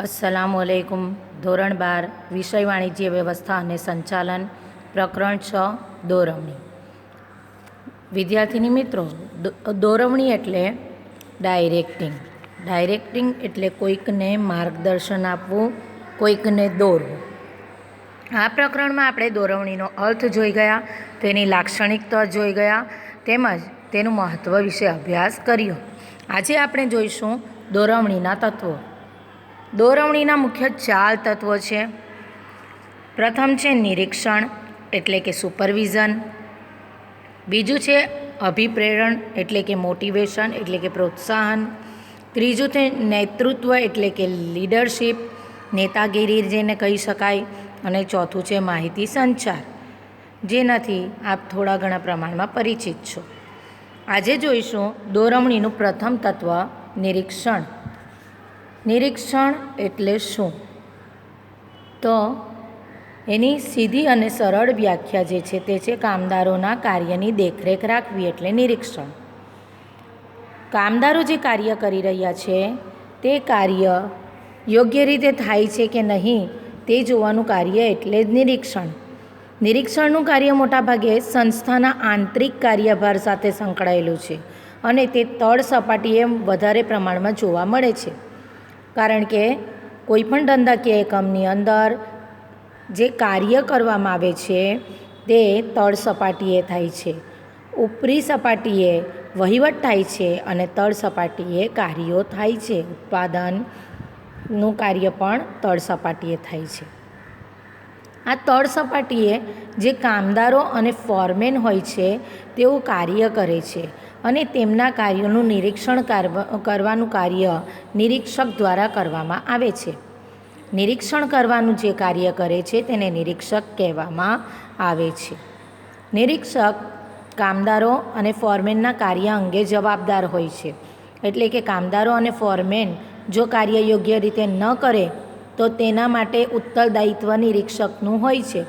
અસલામ વાલેકુમ ધોરણ બાર, વિષય વાણિજ્ય વ્યવસ્થા અને સંચાલન, પ્રકરણ છ, દોરવણી. વિદ્યાર્થીની મિત્રો દોરવણી એટલે ડાયરેક્ટિંગ. ડાયરેક્ટિંગ એટલે કોઈકને માર્ગદર્શન આપવું, કોઈકને દોરવું. આ પ્રકરણમાં આપણે દોરવણીનો અર્થ જોઈ ગયા, તેની લાક્ષણિકતા જોઈ ગયા, તેમજ તેનું મહત્ત્વ વિશે અભ્યાસ કર્યો. આજે આપણે જોઈશું દોરવણીના તત્વો. દોરવણીના મુખ્ય ચાર તત્વો છે. પ્રથમ છે નિરીક્ષણ, એટલે કે સુપરવિઝન બીજું છે અભિપ્રેરણ, એટલે કે મોટિવેશન એટલે કે પ્રોત્સાહન. ત્રીજું છે નેતૃત્વ, એટલે કે લીડરશિપ નેતાગીરી જેને કહી શકાય. અને ચોથું છે માહિતી સંચાર. જેનાથી આપ થોડા ઘણા પ્રમાણમાં પરિચિત છો. આજે જોઈશું દોરવણીનું પ્રથમ તત્વ નિરીક્ષણ. નિરીક્ષણ એટલે શું? તો એની સીધી અને સરળ વ્યાખ્યા જે છે તે છે કામદારોના કાર્યની દેખરેખ રાખવી એટલે નિરીક્ષણ. કામદારો જે કાર્ય કરી રહ્યા છે, તે કાર્ય યોગ્ય રીતે થાય છે કે નહીં, તે જોવાનું કાર્ય એટલે જ નિરીક્ષણ. નિરીક્ષણનું કાર્ય મોટાભાગે સંસ્થાના આંતરિક કાર્યભાર સાથે સંકળાયેલું છે અને તે તળ સપાટીએ વધારે પ્રમાણમાં જોવા મળે છે. કારણ કે કોઈપણ ધંધાકીય એકમની અંદર જે કાર્ય કરવામાં આવે છે, તે તળ સપાટીએ થાય છે. ઉપરી સપાટીએ વહીવટ થાય છે અને તળ સપાટીએ કાર્યો થાય છે. ઉત્પાદનનું કાર્ય પણ તળ સપાટીએ થાય છે. આ તળ સપાટીએ જે કામદારો અને ફોરમેન હોય છે, તેઓ કાર્ય કરે છે. અને તેમના કાર્યોનું નિરીક્ષણ કરવાનું કાર્ય નિરીક્ષક દ્વારા કરવામાં આવે છે. નિરીક્ષણ કરવાનું જે કાર્ય કરે છે તેને નિરીક્ષક કહેવામાં આવે છે. નિરીક્ષક કામદારો અને ફોરમેનના કાર્ય અંગે જવાબદાર હોય છે. એટલે કે કામદારો અને ફોરમેન જો કાર્ય યોગ્ય રીતે ન કરે તો તેના માટે ઉત્તરદાયિત્વ નિરીક્ષકનું હોય છે.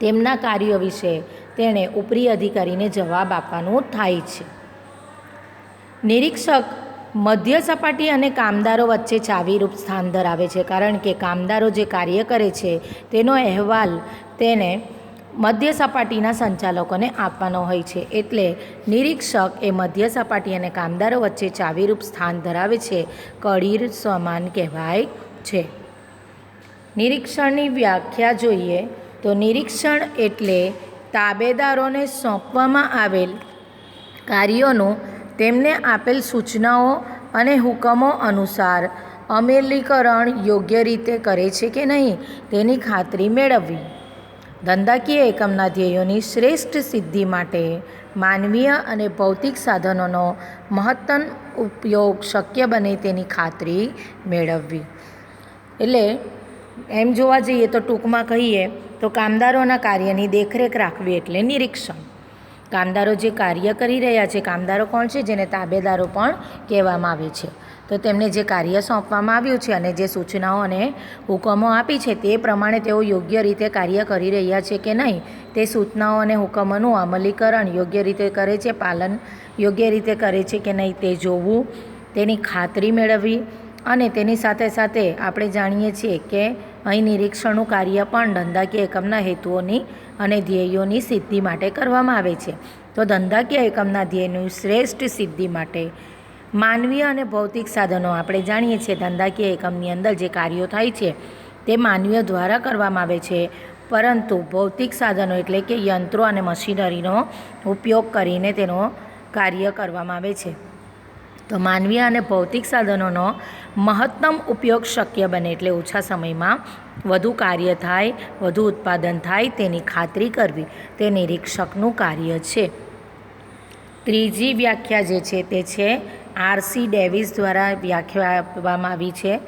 તેમના કાર્યો વિશે તેણે ઉપરી અધિકારીને જવાબ આપવાનું થાય છે. નિરીક્ષક, મધ્ય સપાટી અને કામદારો વચ્ચે ચાવીરૂપ સ્થાન ધરાવે છે કારણ કે કામદારો જે કાર્ય કરે છે તેનો અહેવાલ તેને મધ્ય સપાટીના સંચાલકોને આપવાનો હોય છે. એટલે નિરીક્ષક એ મધ્ય સપાટી અને કામદારો વચ્ચે ચાવીરૂપ સ્થાન ધરાવે છે કડીર સમાન કહેવાય છે. નિરીક્ષણની વ્યાખ્યા જોઈએ તો નિરીક્ષણ એટલે તાબેદારોને સોંપવામાં આવેલ કાર્યોનું તેમને આપેલ સૂચનાઓ અને હુકમો અનુસાર અમલીકરણ યોગ્ય રીતે કરે છે કે નહીં તેની ખાતરી મેળવવી. ધંધાકીય એકમના ધ્યેયોની શ્રેષ્ઠ સિદ્ધિ માટે માનવીય અને ભૌતિક સાધનોનો મહત્તમ ઉપયોગ શક્ય બને તેની ખાતરી મેળવવી. એટલે એમ જોવા જઈએ તો ટૂંકમાં કહીએ તો કામદારોના કાર્યની દેખરેખ રાખવી એટલે નિરીક્ષણ. કામદારો જે કાર્ય કરી રહ્યા છે, કામદારો કોણ છે, જેને તાબેદારો પણ કહેવામાં આવે છે. તો તેમને જે કાર્ય સોંપવામાં આવ્યું છે અને જે સૂચનાઓ અને હુકમો આપી છે તે પ્રમાણે તેઓ યોગ્ય રીતે કાર્ય કરી રહ્યા છે કે નહીં, તે સૂચનાઓ અને હુકમોનું અમલીકરણ યોગ્ય રીતે કરે છે, પાલન યોગ્ય રીતે કરે છે કે નહીં તે જોવું, તેની ખાતરી મેળવવી અને તેની સાથે સાથે આપણે જાણીએ છીએ કે અહીં નિરીક્ષણનું કાર્ય પણ ધંધાકીય એકમના હેતુઓની અને ધ્યેયોની સિદ્ધિ માટે કરવામાં આવે છે. તો ધંધાકીય એકમના ધ્યેયની શ્રેષ્ઠ સિદ્ધિ માટે માનવીય અને ભૌતિક સાધનો આપણે જાણીએ છીએ. ધંધાકીય એકમની અંદર જે કાર્યો થાય છે તે માનવીય દ્વારા કરવામાં આવે છે. પરંતુ ભૌતિક સાધનો એટલે કે યંત્રો અને મશીનરીનો ઉપયોગ કરીને તેનો કાર્ય કરવામાં આવે છે. તો માનવીય અને ભૌતિક સાધનોનો મહત્તમ ઉપયોગ શક્ય બને એટલે ઓછા સમયમાં વધુ કાર્ય થાય, વધુ ઉત્પાદન થાય તેની ખાતરી કરવી. તે નિરીક્ષકનું કાર્ય છે. ત્રીજી વ્યાખ્યા જે છે તે છે આરસી ડેવિસ દ્વારા વ્યાખ્યા આપવામાં આવી છે.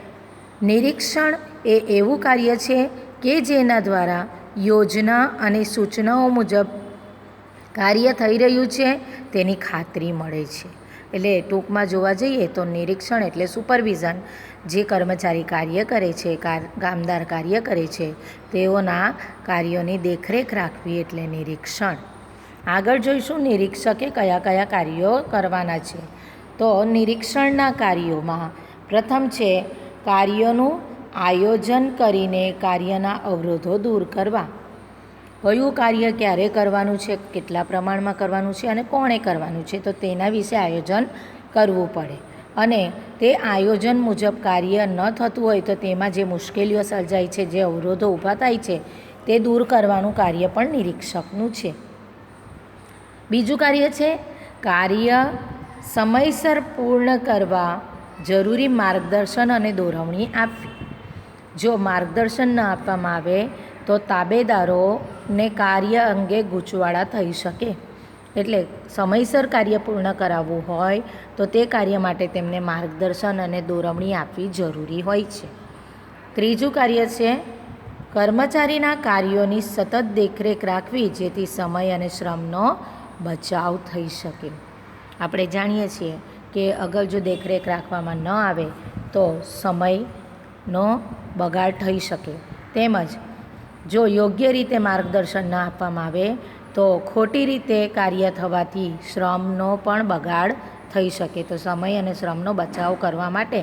નિરીક્ષણ એ એવું કાર્ય છે કે જેના દ્વારા યોજના અને સૂચનાઓ મુજબ કાર્ય થઈ રહ્યું છે, તેની ખાતરી મળે છે. એટલે ટૂંકમાં જોવા જઈએ તો નિરીક્ષણ એટલે સુપરવિઝન. જે કર્મચારી કાર્ય કરે છે કામદાર કાર્ય કરે છે, તેઓના કાર્યોની દેખરેખ રાખવી એટલે નિરીક્ષણ. આગળ જોઈશું નિરીક્ષકે કયા કયા કાર્યો કરવાના છે. તો નિરીક્ષણના કાર્યોમાં પ્રથમ છે કાર્યોનું આયોજન કરીને કાર્યના અવરોધો દૂર કરવા. કયું કાર્ય ક્યારે કરવાનું છે, કેટલા પ્રમાણમાં કરવાનું છે અને કોણે કરવાનું છે, તો તેના વિશે આયોજન કરવું પડે. અને તે આયોજન મુજબ કાર્ય ન થતું હોય તો તેમાં જે મુશ્કેલીઓ સર્જાય છે, જે અવરોધો ઊભા થાય છે, તે દૂર કરવાનું કાર્ય પણ નિરીક્ષકનું છે. બીજું કાર્ય છે, કાર્ય સમયસર પૂર્ણ કરવા જરૂરી માર્ગદર્શન અને દોરવણી આપવી. જો માર્ગદર્શન ન આપવામાં આવે તો તાબેદારોને કાર્ય અંગે ગૂંચવાડા થઈ શકે. એટલે સમયસર કાર્ય પૂર્ણ કરાવવું હોય તો તે કાર્ય માટે તેમને માર્ગદર્શન અને દોરવણી આપવી જરૂરી હોય છે. ત્રીજું કાર્ય છે કર્મચારીના કાર્યોની સતત દેખરેખ રાખવી, જેથી સમય અને શ્રમનો બચાવ થઈ શકે. આપણે જાણીએ છીએ કે અગર જો દેખરેખ રાખવામાં ન આવે તો સમયનો બગાડ થઈ શકે. તેમજ જો યોગ્ય રીતે માર્ગદર્શન ન આપવામાં આવે, તો ખોટી રીતે કાર્ય થવાથી શ્રમનો પણ બગાડ થઈ શકે. તો સમય અને શ્રમનો બચાવ કરવા માટે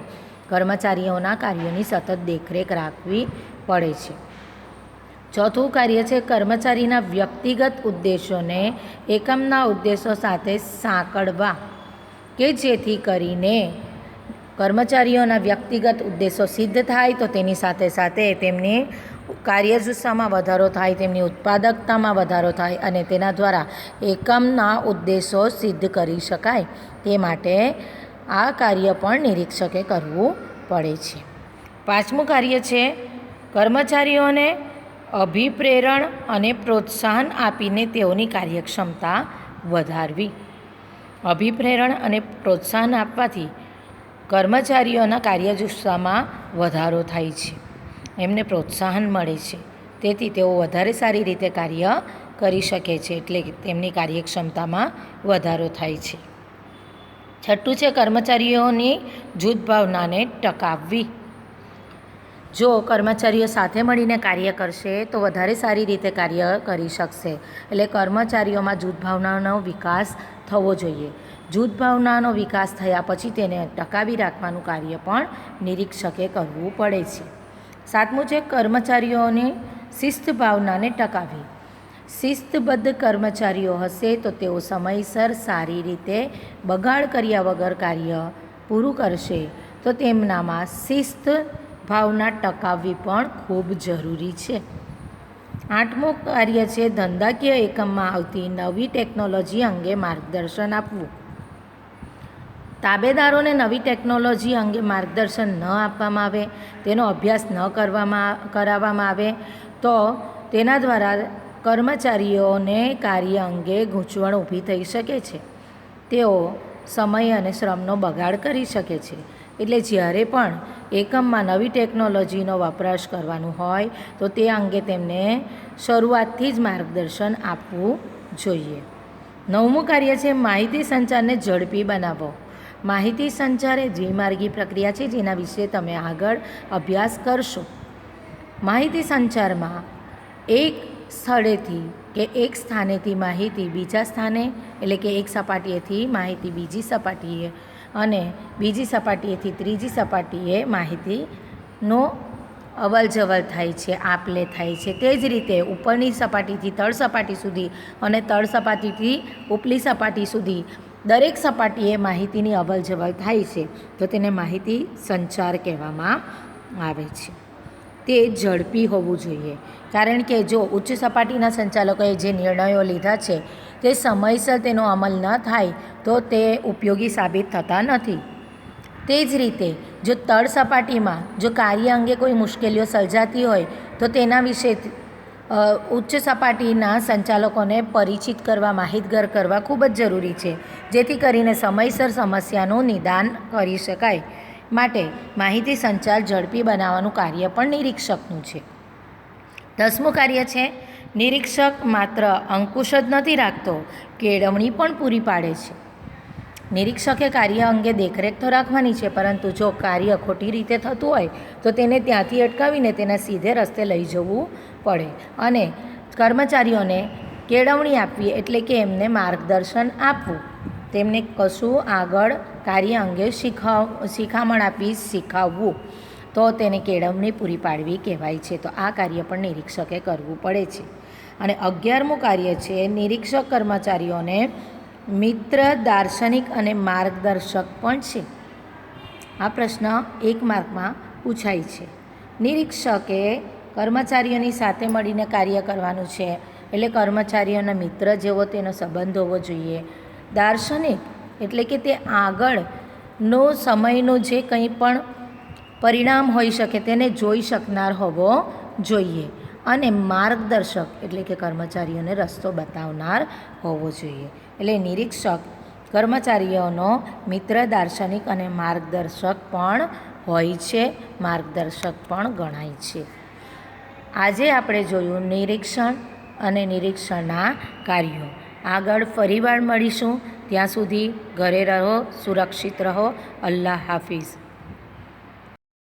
કર્મચારીઓના કાર્યોની સતત દેખરેખ રાખવી પડે છે. ચોથું કાર્ય છે કર્મચારીના વ્યક્તિગત ઉદ્દેશોને એકમના ઉદ્દેશો સાથે સાંકળવા, કે જેથી કરીને કર્મચારીઓના વ્યક્તિગત ઉદ્દેશો સિદ્ધ થાય તો તેની સાથે સાથે તેમની કાર્યજુસ્સામાં વધારો થાય, તેમની ઉત્પાદકતામાં વધારો થાય અને તેના દ્વારા એકમના ઉદ્દેશો સિદ્ધ કરી શકાય. તે માટે આ કાર્ય પણ નિરીક્ષકે કરવું પડે છે. પાંચમું કાર્ય છે, કર્મચારીઓને અભિપ્રેરણ અને પ્રોત્સાહન આપીને તેઓની કાર્યક્ષમતા વધારવી. અભિપ્રેરણ અને પ્રોત્સાહન આપવાથી કર્મચારીઓના કાર્યજુસ્સામાં વધારો થાય છે. એમને પ્રોત્સાહન મળે છે. તેથી તેઓ વધારે સારી રીતે કાર્ય કરી શકે છે એટલે તેમની કાર્યક્ષમતામાં વધારો થાય છે. છઠ્ઠું છે કર્મચારીઓની જૂથ ભાવનાને ટકાવવી. જો કર્મચારીઓ સાથે મળીને કાર્ય કરશે તો વધારે સારી રીતે કાર્ય કરી શકશે. એટલે કર્મચારીઓમાં જૂથ ભાવનાનો વિકાસ થવો જોઈએ. જૂથ ભાવનાનો વિકાસ થયા પછી તેને ટકાવી રાખવાનું કાર્ય પણ નિરીક્ષકે કરવું પડે છે. સાતમું છે કર્મચારીઓની શિસ્ત ભાવનાને ટકાવી. શિસ્તબદ્ધ કર્મચારીઓ હશે તો તેઓ સમયસર સારી રીતે બગાડ કર્યા વગર કાર્ય પૂરું કરશે. તો તેમનામાં શિસ્ત ભાવના ટકાવવી પણ ખૂબ જરૂરી છે. આઠમું કાર્ય છે ધંધાકીય એકમમાં આવતી નવી ટેકનોલોજી અંગે માર્ગદર્શન આપવું. તાબેદારોને નવી ટેકનોલોજી અંગે માર્ગદર્શન ન આપવામાં આવે, તેનો અભ્યાસ ન કરવામાં કરાવવામાં આવે, તો તેના દ્વારા કર્મચારીઓને કાર્ય અંગે ગૂંચવણ ઊભી થઈ શકે છે. તેઓ સમય અને શ્રમનો બગાડ કરી શકે છે. એટલે જ્યારે પણ એકમમાં નવી ટેકનોલોજીનો વપરાશ કરવાનું હોય, તો તે અંગે તેમને શરૂઆતથી જ માર્ગદર્શન આપવું જોઈએ. નવમું કાર્ય છે માહિતી સંચારને ઝડપી બનાવો માહિતી સંચાર એ દ્વિમાર્ગી પ્રક્રિયા છે જેના વિશે તમે આગળ અભ્યાસ કરશો. માહિતી સંચારમાં એક સ્થળેથી કે એક સ્થાનેથી માહિતી બીજા સ્થાને, એટલે કે એક સપાટીએથી માહિતી બીજી સપાટીએ અને બીજી સપાટીએથી ત્રીજી સપાટીએ માહિતીનો અવલ જવલ થાય છે આપ લે થાય છે. તે જ રીતે ઉપરની સપાટીથી તળ સપાટી સુધી અને તળ સપાટીથી ઉપલી સપાટી સુધી દરેક સપાટીએ માહિતીની અવલ જવલ થાય છે, તો તેને માહિતી સંચાર કહેવામાં આવે છે. તે ઝડપી હોવું જોઈએ. કારણ કે જો ઉચ્ચ સપાટીના સંચાલકોએ જે નિર્ણયો લીધા છે, તે સમયસર તેનો અમલ ન થાય, તો તે ઉપયોગી સાબિત થતા નથી. તે જ રીતે, જો તળ સપાટીમાં જો કાર્ય અંગે કોઈ મુશ્કેલીઓ સર્જાતી હોય, તો તેના વિશે ઉચ્ચ સપાટીના સંચાલકોને પરિચિત કરવા, માહિતગાર કરવા ખૂબ જ જરૂરી છે. જેથી કરીને સમયસર સમસ્યાનું નિદાન કરી શકાય. માટે માહિતી સંચાર ઝડપી બનાવવાનું કાર્ય પણ નિરીક્ષકનું છે. દસમું કાર્ય છે, નિરીક્ષક માત્ર અંકુશ જ નથી રાખતો, કેળવણી પણ પૂરી પાડે છે. નિરીક્ષકે કાર્ય અંગે દેખરેખ તો રાખવાની છે, પરંતુ જો કાર્ય ખોટી રીતે થતું હોય, તો તેને ત્યાંથી અટકાવીને તેને સીધે રસ્તે લઈ જવું પડે અને કર્મચારીઓને કેળવણી આપવી એટલે કે એમને માર્ગદર્શન આપવું. તેમને કશું આગળ કાર્ય અંગે શીખવ, શિખામણ આપી શીખવવું. તો તેને કેળવણી પૂરી પાડવી કહેવાય છે. તો આ કાર્ય પણ નિરીક્ષકે કરવું પડે છે. અને અગિયારમું કાર્ય છે, નિરીક્ષક કર્મચારીઓને મિત્ર, દાર્શનિક અને માર્ગદર્શક પણ છે. આ પ્રશ્ન એક માર્કમાં પૂછાય છે. નિરીક્ષકે કર્મચારીઓની સાથે મળીને કાર્ય કરવાનું છે એટલે કર્મચારીઓના મિત્ર જેવો તેનો સંબંધ હોવો જોઈએ. દાર્શનિક એટલે કે તે આગળનો સમયનો જે કંઈ પણ પરિણામ હોઈ શકે તેને જોઈ શકનાર હોવો જોઈએ અને માર્ગદર્શક એટલે કે કર્મચારીઓને રસ્તો બતાવનાર હોવો જોઈએ. એટલે નિરીક્ષક, કર્મચારીઓનો મિત્ર દાર્શનિક અને માર્ગદર્શક પણ હોય છે. માર્ગદર્શક પણ ગણાય છે. આજે આપણે જોયું નિરીક્ષણ અને નિરીક્ષણના કાર્યો. આગળ ફરીવાર મળીશું. ત્યાં સુધી ઘરે રહો, સુરક્ષિત રહો. અલ્લાહ હાફિઝ.